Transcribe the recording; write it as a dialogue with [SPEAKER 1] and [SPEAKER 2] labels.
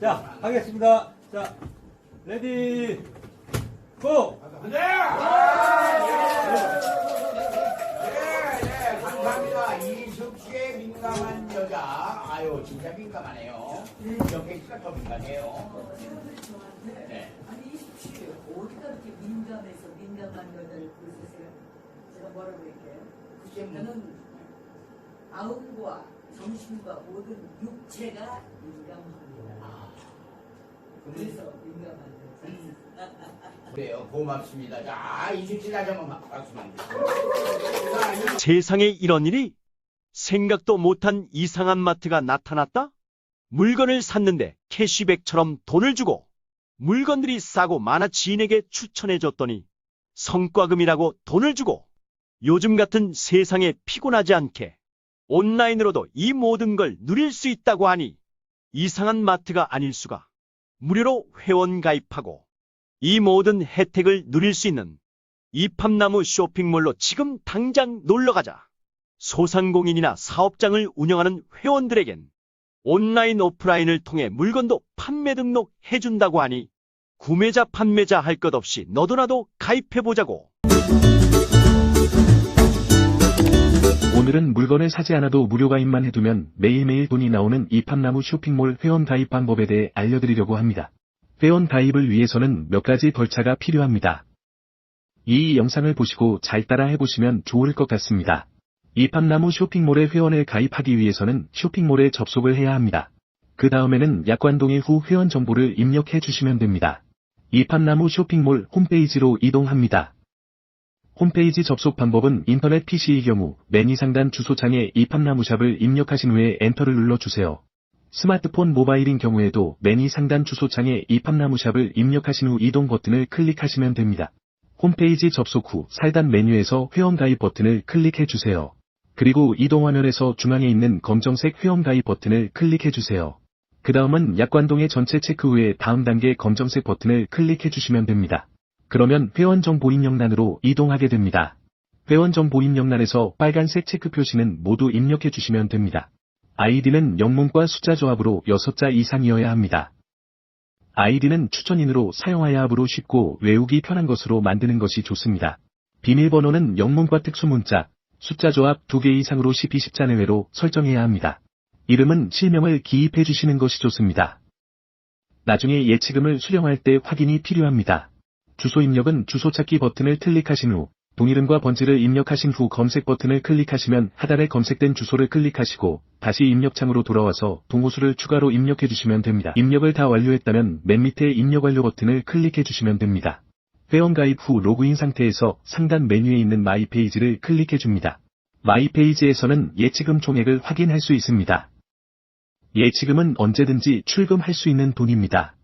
[SPEAKER 1] 자, 하겠습니다. 자, 레디, 고!
[SPEAKER 2] 네! 네, 네. 감사합니다. 이숙씨의 민감한 여자. 아유, 진짜 민감하네요. 옆에 씨가 더 민감해요.
[SPEAKER 3] 민감해서 민감한 여자를 부르셨어요? 제가 뭐라고 할게요?
[SPEAKER 2] 글쎄, 뭐,
[SPEAKER 3] 저는 마음과 정신과 모든 육체가 민감합니다. 그래서 민감한 여자.
[SPEAKER 2] 그래요. 고맙습니다. 자, 다시 한번 박수만 주세요.
[SPEAKER 4] 세상에 이런 일이 생각도 못한 이상한 마트가 나타났다? 물건을 샀는데 캐시백처럼 돈을 주고 물건들이 싸고 많아 지인에게 추천해줬더니 성과금이라고 돈을 주고 요즘 같은 세상에 피곤하지 않게 온라인으로도 이 모든 걸 누릴 수 있다고 하니 이상한 마트가 아닐 수가 무료로 회원 가입하고 이 모든 혜택을 누릴 수 있는 이팝나무 쇼핑몰로 지금 당장 놀러가자. 소상공인이나 사업장을 운영하는 회원들에겐 온라인 오프라인을 통해 물건도 판매 등록해준다고 하니 구매자 판매자 할 것 없이 너도 나도 가입해보자고.
[SPEAKER 5] 오늘은 물건을 사지 않아도 무료 가입만 해두면 매일매일 돈이 나오는 이팝나무 쇼핑몰 회원 가입 방법에 대해 알려드리려고 합니다. 회원 가입을 위해서는 몇 가지 절차가 필요합니다. 이 영상을 보시고 잘 따라 해보시면 좋을 것 같습니다. 이팝나무 쇼핑몰에 회원을 가입하기 위해서는 쇼핑몰에 접속을 해야 합니다. 그 다음에는 약관 동의 후 회원 정보를 입력해 주시면 됩니다. 이팝나무 쇼핑몰 홈페이지로 이동합니다. 홈페이지 접속 방법은 인터넷 PC의 경우 메뉴 상단 주소창에 이팝나무샵을 입력하신 후에 엔터를 눌러주세요. 스마트폰 모바일인 경우에도 메뉴 상단 주소창에 이팝나무샵을 입력하신 후 이동 버튼을 클릭하시면 됩니다. 홈페이지 접속 후 살단 메뉴에서 회원가입 버튼을 클릭해주세요. 그리고 이동 화면에서 중앙에 있는 검정색 회원가입 버튼을 클릭해주세요. 그 다음은 약관동의 전체 체크 후에 다음 단계 검정색 버튼을 클릭해 주시면 됩니다. 그러면 회원 정보 입력란으로 이동하게 됩니다. 회원 정보 입력란에서 빨간색 체크 표시는 모두 입력해 주시면 됩니다. 아이디는 영문과 숫자 조합으로 6자 이상이어야 합니다. 아이디는 추천인으로 사용하여 합으로 쉽고 외우기 편한 것으로 만드는 것이 좋습니다. 비밀번호는 영문과 특수문자, 숫자 조합 2개 이상으로 12십자 내외로 설정해야 합니다. 이름은 실명을 기입해 주시는 것이 좋습니다. 나중에 예치금을 수령할 때 확인이 필요합니다. 주소 입력은 주소 찾기 버튼을 클릭하신 후 동이름과 번지를 입력하신 후 검색 버튼을 클릭하시면 하단에 검색된 주소를 클릭하시고 다시 입력창으로 돌아와서 동호수를 추가로 입력해 주시면 됩니다. 입력을 다 완료했다면 맨 밑에 입력 완료 버튼을 클릭해 주시면 됩니다. 회원 가입 후 로그인 상태에서 상단 메뉴에 있는 마이 페이지를 클릭해 줍니다. 마이 페이지에서는 예치금 총액을 확인할 수 있습니다. 예치금은 언제든지 출금할 수 있는 돈입니다.